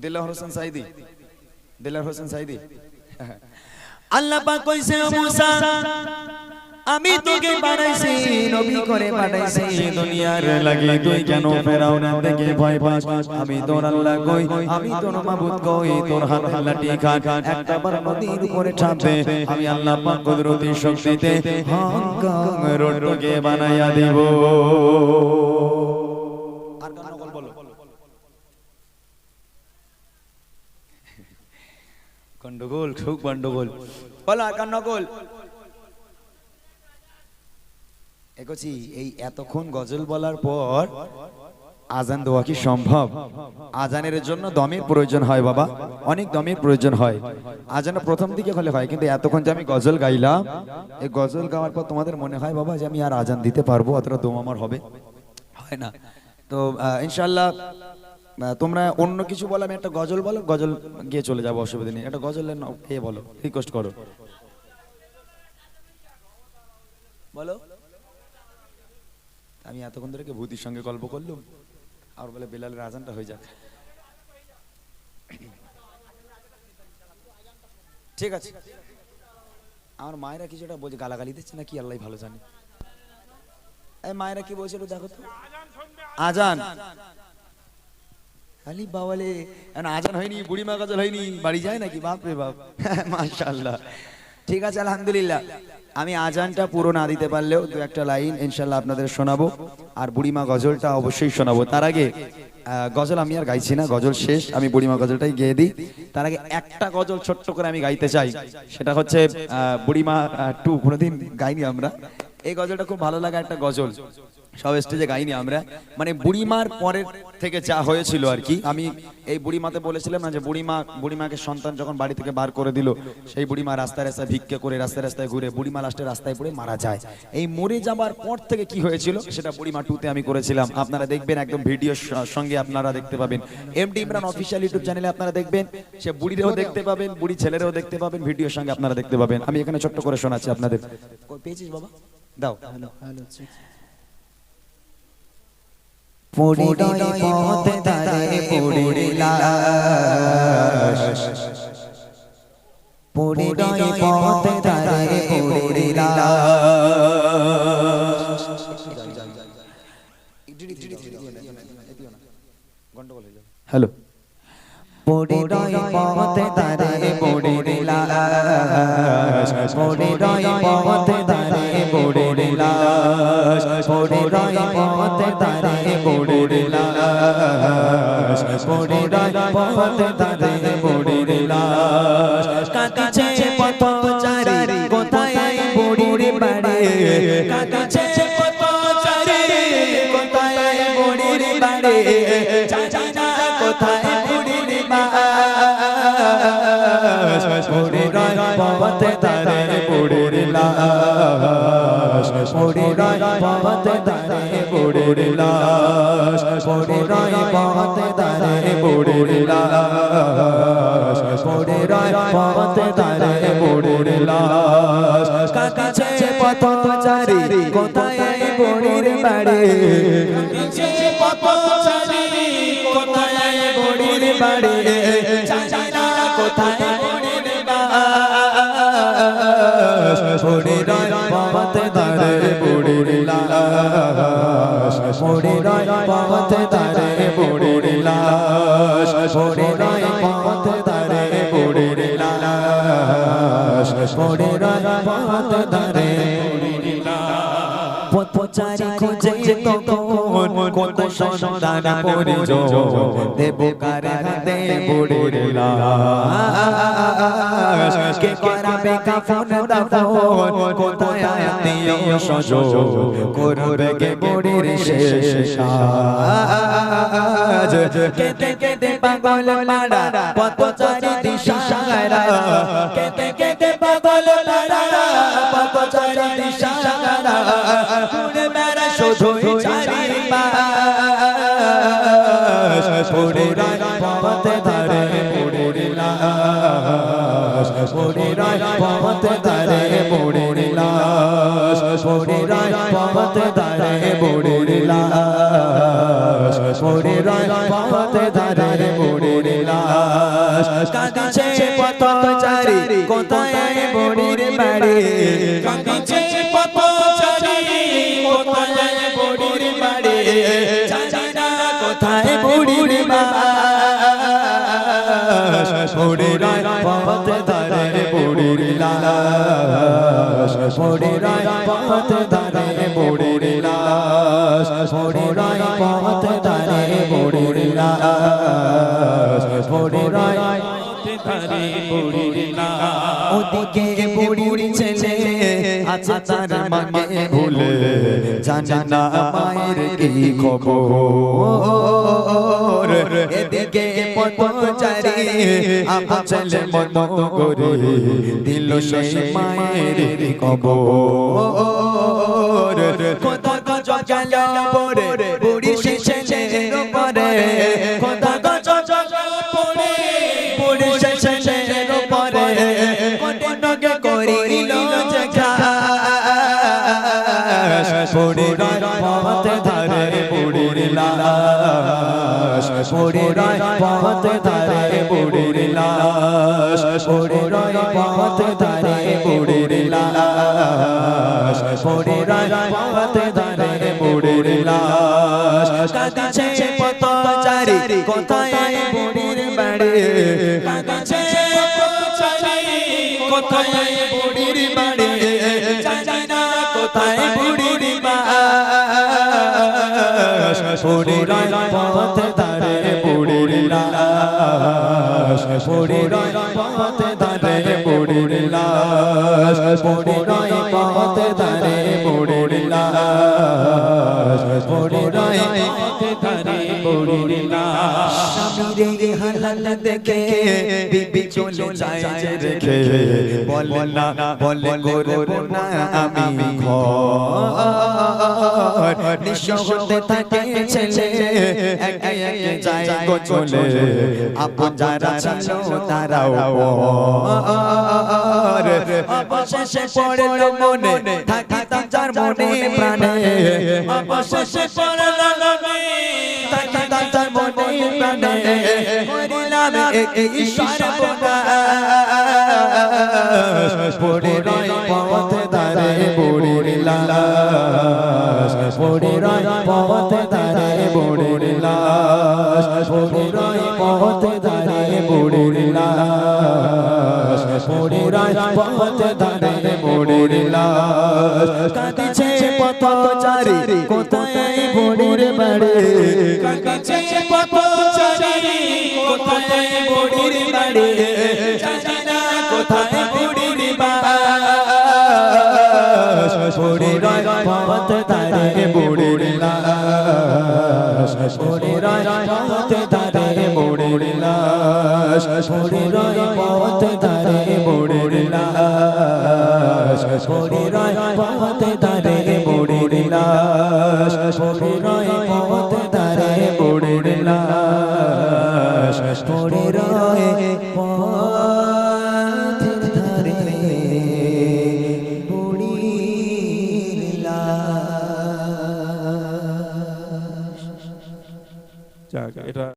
দিলার হোসেন সাইদি। দিলার হোসেন সাইদি। আল্লাহ পাক কইছে মুসা আমি তোকে বানাইছি নবী করে বানাইছি। দুনিয়ার লাগি তুই কেন ফেরাউনের থেকে ভয় পাস? আমি তোর আল্লাহ কই আমি তোর মাবুদ কই তোর হাত লাঠি খান একটা বার নদীর উপরে ছাপবে আমি আল্লাহ পাক কুদরতি শক্তিতে হংকং রোডকে বানাইয়া দেব আর গান নকল বলো গন্ডগোল খুব গন্ডগোল বলো আর গান নকল এগোছি, এই এতক্ষণ গজল বলার পর আজান দেওয়া কি সম্ভব? আজানের জন্য দমের প্রয়োজন হয় বাবা, অনেক দমের প্রয়োজন হয়। আজান প্রথম দিকে হলে হয়, কিন্তু এতক্ষণ যে আমি গজল গাইলাম, এই গজল গাওয়ার পর তোমাদের মনে হয় বাবা যে আমি আর আজান দিতে পারব, অতটা দম আমার হবে? হয় না। তো ইনশাল্লাহ তোমরা অন্য কিছু বলো, আমি একটা গজল বলো, গজল গিয়ে চলে যাব, অসুবিধা নেই। একটা গজলের নাম এ বলো রিকোয়েস্ট করো। বলো। আমি এতক্ষণ ধরে ভূতির সঙ্গে গল্প করলুম? আর বলে বেলালের আজানটা হয়ে যাক। ঠিক আছে। আমার মায়েরা কিছুটা বলছে, গালাগালি দিচ্ছে না কি আল্লাহ ভালো জানে। মায়েরা কি বলছে দেখো তো? আজান। আলি আজান হয়নি বুড়ি মা গজল হয়নি, বাড়ি যায় নাকি? বাপ রে বাপ। মাশাআল্লাহ। ঠিক আছে, আলহামদুলিল্লাহ। আমি আজানটা পুরো না দিতে পারলেও দু একটা লাইন ইনশাল্লাহ আপনাদের শোনাবো। আর বুড়িমা গজলটা অবশ্যই শোনাবো। তার আগে গজল আমি আর গাইছি না, গজল শেষ। আমি বুড়িমা গজলটাই গেয়ে দিই। তার আগে একটা গজল ছোট্ট করে আমি গাইতে চাই। সেটা হচ্ছে বুড়িমা টু কোনোদিন গাইনি আমরা। এই গজলটা খুব ভালো লাগা একটা গজল। সব স্টেজে গাইনি আমরা। মানে বুড়িমার পরের থেকে যা হয়েছিল আর কি, আমি এই বুড়িমাতে বলেছিলাম না যে বুড়িমা, বুড়িমাকে সন্তান যখন বাড়ি থেকে বার করে দিল, সেই বুড়িমা রাস্তায় রাস্তায় ভিক্ষে করে রাস্তায় রাস্তায় ঘুরে বুড়িমা লাস্টে রাস্তায় পড়ে মারা যায়। এই মরে যাবার পর থেকে কি হয়েছিল, সেটা বুড়িমা টুতে আমি করেছিলাম। আপনারা দেখবেন একদম ভিডিওর সঙ্গে আপনারা দেখতে পাবেন। এমডি ইমরান অফিসিয়াল ইউটিউব চ্যানেলে আপনারা দেখবেন, সে বুড়িরেও দেখতে পাবেন, বুড়ি ছেলেরাও দেখতে পাবেন, ভিডিওর সঙ্গে আপনারা দেখতে পাবেন। আমি এখানে ছোট্ট করে শোনাচ্ছি আপনাদের। পেয়েছিস বাবা? দাও। পরিণয় পথে তারে পড়ে লাশ পরিণয় পথে তারে পড়ে লাশ হ্যালো। পরিণয় পথে তারে পড়ে লাশ পথে তারে পড়ে লাশ পড়ে পরিণয় পথে তারে পড়ে লাশ পড়ে পরিণয় পথে তারে পড়ে লাশ কাঁদিছে পথচারী, কোথায় পড়ে বাড়ে কাঁদিছে রয় পথে তারে পড়ে লাশ পড়ে রয় পথে তারে পড়ে লাশ পড়ে রয় পথে তারে পড়ে লাশ। কাছে পথচারী, কোথায় পড়ে বাড়ে? কাছে পথচারী, কোথায় পড়ে বাড়ে? না কোথায় পড়ে রয় ধরে লাশ পথচারী খোঁজে তখন কত সন্তান পরিজন দেব হাতে পড়ে লাশ কে করাবে কাফন দাফন কোথায় আত্মীয় সজো করবে কে পড়ে শেষ কাজ কেতে কেতে পাগল মারা পথচারী দিশা সারা কেতে কেতে পাগল মারা পথচারী দিশা সারা ঘুরে বেড়া শুধুই চারি পাশ পড়ে পথে দাঁড়ে পড়ে লাশ। পড়ে রায় পথে দাঁড়ে পড়ে কাঁদিছে পথ চারি কোথায় বুড়ির বাড়ি? আছে তার মাকে ভুলে জানে না মায়ের কি খবর। এদিকে পথচারী আমার ছেলে মত করে দিল সেই মায়ের খবর। কোথা গজ গেল পরে বুড়ি কোথা গজ গেল পথ ধরে বুড়ির লাশ। বুড়ির পথ ধরে বুড়ির লাশ। বুড়ির পথ ধরে বুড়ির লাশ। কাঁদিছে পথচারী, কোথায় বুড়ির বাড়ি? কাঁদিছে পথচারী, কোথায় বুড়ির বাড়ি? জানি না কোথায় বুড়ির বাস বুড়ির পথ ধরে বুড়ির লাশ বুড়ির পথে ধরে বুড়ির লাশ বুড়ির পথ ধরে বুড়ির লাশ বুড়ির পথ ধরে বুড়ির লাশ স্বামীরে হালাল দেখে বিবি চলে যায় রেখে। বলে না, বলে করব না আমি ঘর। নিঃস্ব থাকে ছেলে, একে একে যায় গো চলে আপন যারা ছিল তারাও অবশেষে পড়ল মনে থাকিতাম যার মনে প্রাণে অবশেষে পড়ল মনে থাকিতাম যার মনে প্রাণে করিলাম এক ঈশ্বর বোনাস পড়ে রয় পথ বুড়ির লাশ পড়ে রয় পথ পড়ে পথ পড়ে পথ কাঁদিছে পথচারী, কোথায় বুড়ির বাড়ি? কাঁদিছে পথচারী, কোথায় বুড়ির বাড়ি? জানি না কোথায় বুড়ির বাস বুড়ির পথ ধারে বুড়ির লাশ বুড়ির পথ ধারে বুড়ির লাশ